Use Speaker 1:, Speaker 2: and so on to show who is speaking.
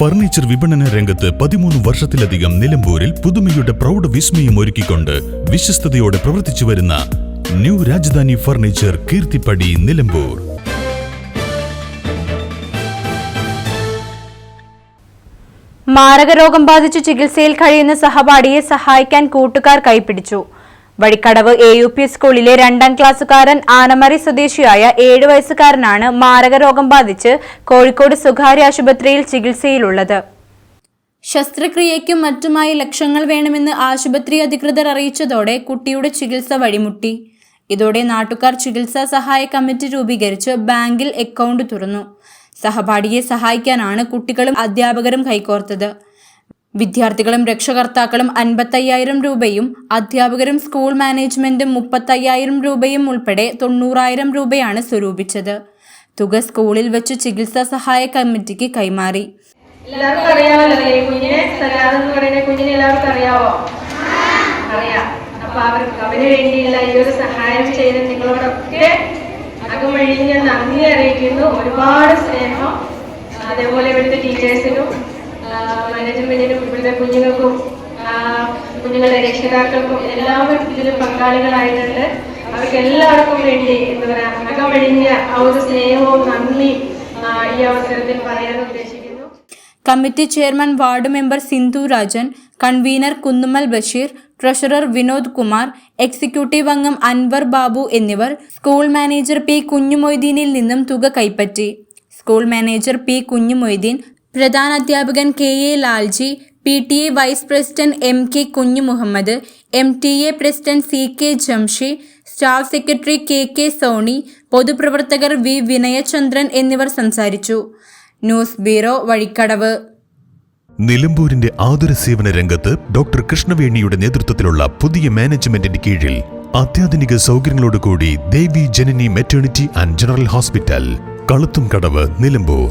Speaker 1: Furniture വിപണന രംഗത്ത് പതിമൂന്ന് വർഷത്തിലധികം നിലമ്പൂരിൽ പുതുമയുടെ പ്രൗഢ വിസ്മയം ഒരുക്കിക്കൊണ്ട് വിശ്വസ്തയോടെ പ്രവർത്തിച്ചു വരുന്ന ന്യൂ രാജധാനി ഫർണിച്ചർ കീർത്തിപ്പടി നിലമ്പൂർ.
Speaker 2: മാരകരോഗം ബാധിച്ച് ചികിത്സയിൽ കഴിയുന്ന സഹപാഠിയെ സഹായിക്കാൻ കൂട്ടുകാർ കൈപിടിച്ചു. വഴിക്കടവ് എ യു പി സ്കൂളിലെ രണ്ടാം ക്ലാസ്സുകാരൻ ആനമറി സ്വദേശിയായ ഏഴു വയസ്സുകാരനാണ് മാരകരോഗം ബാധിച്ച് കോഴിക്കോട് സ്വകാര്യ ആശുപത്രിയിൽ ചികിത്സയിലുള്ളത്. ശസ്ത്രക്രിയയ്ക്കും മറ്റുമായി ലക്ഷങ്ങൾ വേണമെന്ന് ആശുപത്രി അധികൃതർ അറിയിച്ചതോടെ കുട്ടിയുടെ ചികിത്സ വഴിമുട്ടി. ഇതോടെ നാട്ടുകാർ ചികിത്സാ സഹായ കമ്മിറ്റി രൂപീകരിച്ച് ബാങ്കിൽ അക്കൗണ്ട് തുറന്നു. സഹപാഠിയെ സഹായിക്കാനാണ് കുട്ടികളും അധ്യാപകരും കൈകോർത്തത്. വിദ്യാർത്ഥികളും രക്ഷകർത്താക്കളും അൻപത്തയ്യായിരം രൂപയും അധ്യാപകരും സ്കൂൾ മാനേജ്മെന്റും മുപ്പത്തയ്യായിരം രൂപയും ഉൾപ്പെടെ തൊണ്ണൂറായിരം രൂപയാണ് സ്വരൂപിച്ചത്. തുക സ്കൂളിൽ വെച്ച് ചികിത്സാ സഹായ കമ്മിറ്റിക്ക് കൈമാറി.
Speaker 3: എല്ലാവർക്കും കുഞ്ഞിനെ കുഞ്ഞിനെ എല്ലാവർക്കും സഹായം നന്ദി അറിയിക്കുന്നു. ഒരുപാട് സ്നേഹം. അതേപോലെ ഇവിടുത്തെ ടീച്ചേഴ്സിനും മാനേജ്മെന്റിനും ഇവിടുത്തെ കുഞ്ഞുങ്ങൾക്കും കുഞ്ഞുങ്ങളുടെ രക്ഷിതാക്കൾക്കും എല്ലാവരും ഇതിൽ പങ്കാളികളായിട്ടുണ്ട്. അവർക്ക് എല്ലാവർക്കും വേണ്ടി എന്താ പറയാ. അകമഴിഞ്ഞ ആ ഒരു സ്നേഹവും നന്ദി ഈ അവസരത്തിൽ പറയാൻ ഉദ്ദേശിക്കുന്നു.
Speaker 2: Committee chairman ward member Sindhu Rajan convener Kunnummal Basheer treasurer Vinod Kumar executive അംഗം അൻവർ ബാബു എന്നിവർ സ്കൂൾ മാനേജർ പി കുഞ്ഞുമൊയ്തീനിൽ നിന്നും തുക കൈപ്പറ്റി. സ്കൂൾ മാനേജർ പി കുഞ്ഞുമൊയ്തീൻ പ്രധാന അധ്യാപകൻ K A Lalji P T A vice president M K Kunjumuhammed M T A president C K Jamshi staff secretary K K Soni പൊതുപ്രവർത്തകർ V Vinayachandran എന്നിവർ സംസാരിച്ചു. News bureau Vazhikkadavu.
Speaker 1: നിലമ്പൂരിന്റെ ആതുര സേവന രംഗത്ത് ഡോക്ടർ കൃഷ്ണവേണിയുടെ നേതൃത്വത്തിലുള്ള പുതിയ മാനേജ്മെന്റിന്റെ കീഴിൽ അത്യാധുനിക സൗകര്യങ്ങളോടുകൂടി Devi Janani maternity and general hospital Kaluthum Kadavu Nilambur.